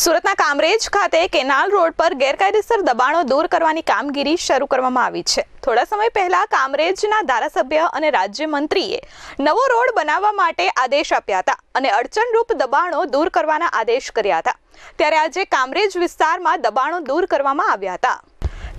સુરતના કામરેજ ખાતે canal road પર ગેરકાયદેસર દબાણો દૂર કરવાની કામગીરી શરૂ કરવામાં આવી છે. થોડા સમય પહેલા કામરેજના ધારાસભ્ય અને રાજ્યમંત્રીએ નવો રોડ બનાવવા માટે આદેશ આપ્યા હતા અને અડચણરૂપ દબાણો દૂર કરવાના આદેશ કર્યા હતા. ત્યારે આજે કામરેજ વિસ્તારમાં દબાણો દૂર કરવામાં આવ્યા હતા.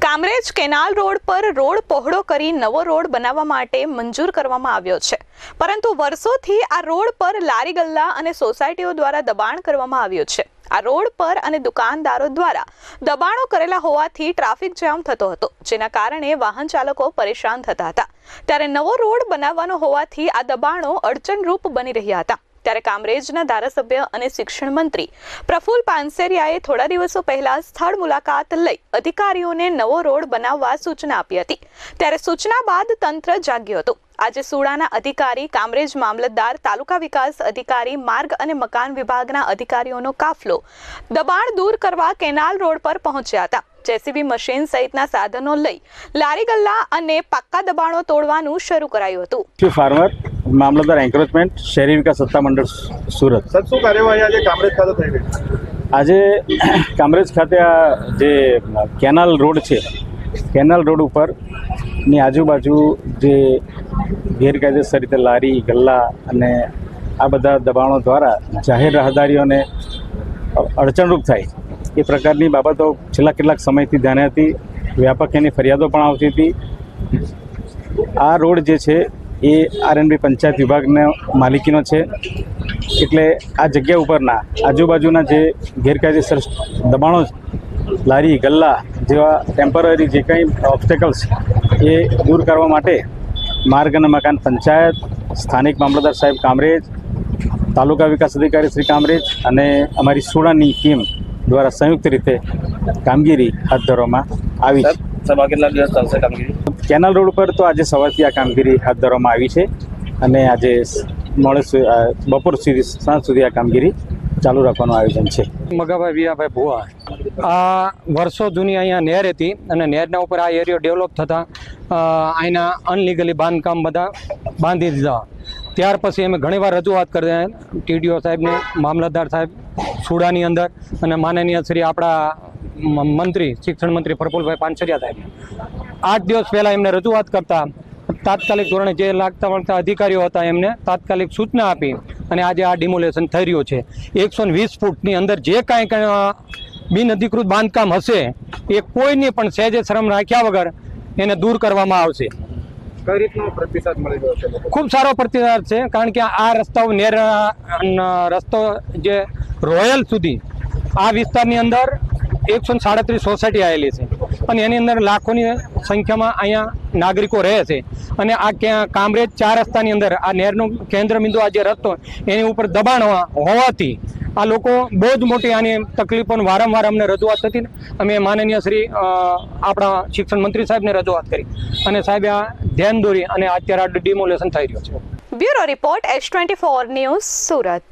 કામરેજ કેનાલ રોડ પર રોડ પહોળો કરી નવો રોડ બનાવવા માટે મંજૂર કરવામાં આવ્યો છે. પરંતુ વર્ષોથી આ રોડ પર લારી ગલ્લા અને સોસાયટીઓ દ્વારા દબાણ કરવામાં આવ્યું છે. આ રોડ પર અને દુકાનદારો દ્વારા દબાણો કરેલા હોવાથી ટ્રાફિક જામ થતો હતો, જેના કારણે વાહન ચાલકો પરેશાન થતા હતા. ત્યારે નવો રોડ બનાવવાનો હોવાથી આ દબાણો અડચણરૂપ બની રહ્યા હતા. ત્યારે કામરેજના ધારાસભ્ય અને શિક્ષણ મંત્રી પ્રફુલ પાનસેરિયાએ થોડા દિવસો પહેલા સ્થળ મુલાકાત લઈ અધિકારીઓને નવો રોડ બનાવવા સૂચના આપી હતી. ત્યારે સૂચના બાદ તંત્ર જાગ્યું હતું. આજે સુડાના અધિકારી કામરેજ મામલતદાર તાલુકા વિકાસ અધિકારી માર્ગ અને મકાન વિભાગના અધિકારીઓનો કાફલો દબાણ દૂર કરવા કેનાલ રોડ પર પહોંચ્યા હતા. જેસીબી મશીન સહિતના સાધનો લઈ લારી ગલ્લા અને પાક્કા દબાણો તોડવાનું શરૂ કરાયું હતું. ફાર્મર મામલતદાર એન્ક્રોચમેન્ટ શહેરી વિકાસ સત્તા મંડળ સુરત. સર શું કાર્યવાહી આજે કામરેજ ખાતે થઈ રહી આજે કામરેજ ખાતે આ જે કેનાલ રોડ છે કેનાલ રોડ ઉપરની આજુબાજુ જે ગેરકાયદેસર રીતે લારી, ગલ્લા અને આ બધા દબાણો દ્વારા જાહેર રાહદારીઓને અડચણરૂપ થાય. એ પ્રકારની બાબતો છેલ્લા કેટલાક સમયથી ધ્યાને હતી. વ્યાપક એની ફરિયાદો પણ આવતી હતી. આ રોડ જે છે, એ આરએનબી પંચાયત વિભાગનો માલિકીનો છે. એટલે આ જગ્યા ઉપરના આજુબાજુના જે ગેરકાયદેસર દબાણો, લારી, ગલ્લા જેવા ટેમ્પરરી જે કંઈ ઓબ્સ્ટેકલ્સ એ દૂર કરવા માટે માર્ગ અને મકાન પંચાયત સ્થાનિક મામલતદાર સાહેબ કામરેજ તાલુકા વિકાસ અધિકારી શ્રી કામરેજ અને અમારી સુડાની ટીમ દ્વારા સંયુક્ત રીતે કામગીરી હાથ ધરવામાં આવી છે. કેટલા દિવસ ચાલશે કામગીરી? કેનાલ રોડ પર તો આજે સવારથી આ કામગીરી હાથ ધરવામાં આવી છે અને આજે મોડે બપોર સુધી સાંજ સુધી આ કામગીરી ચાલુ રાખવાનું આયોજન છે. મગાભાઈ વિયાભાઈ ભુવા. આ વર્ષો જૂની અહીંયા નહેર હતી અને નહેરના ઉપર આ એરિયો ડેવલપ થતાં અહીંના અનલીગલી બાંધકામ બધા બાંધી દીધા. ત્યાર પછી અમે ઘણીવાર રજૂઆત કરી ટીડીઓ સાહેબને, મામલતદાર સાહેબ, સુડાની અંદર અને માનનીય શ્રી આપણા મંત્રી, શિક્ષણ મંત્રી પ્રફુલભાઈ પાનસરિયા સાહેબ. આઠ દિવસ પહેલાં એમને રજૂઆત કરતા તાત્કાલિક ધોરણે જે લાગતા વળતા અધિકારીઓ હતા એમને તાત્કાલિક સૂચના આપી અને આજે આ ડિમોલેશન થઈ રહ્યું છે. એકસો વીસ ફૂટની અંદર જે કાંઈ કાંઈ બિનઅધિકૃત બાંધકામ હશે એ કોઈને પણ સહેજે શ્રમ રાખ્યા વગર એને દૂર કરવામાં આવશે. કઈ રીતનો પ્રતિસાદ મળી રહ્યો છે ખૂબ સારો પ્રતિસાદ છે કારણ કે આ રસ્તાઓ નેર રસ્તો જે રોયલ સુધી આ વિસ્તારની અંદર એકસો સાડત્રીસ સોસાયટી આવેલી છે. અને એની અંદર લાખોની સંખ્યામાં અહીંયા નાગરિકો રહે છે. અને આ ક્યાં કામરેજ ચાર રસ્તાની અંદર આ નહેરનું કેન્દ્ર બિંદુ આ જે રસ્તો એની ઉપર દબાણ હોવાથી આ લોકો બહુ જ મોટી આની તકલીફોને વારંવાર અમને રજૂઆત થતી અમે માનનીય શ્રી આપણા શિક્ષણ મંત્રી સાહેબને રજૂઆત કરી. અને સાહેબે, આ ધ્યાન દોરી અને અત્યારે આ ડિમોલેશન થઈ રહ્યું છે. Bureau report H twenty four news Surat.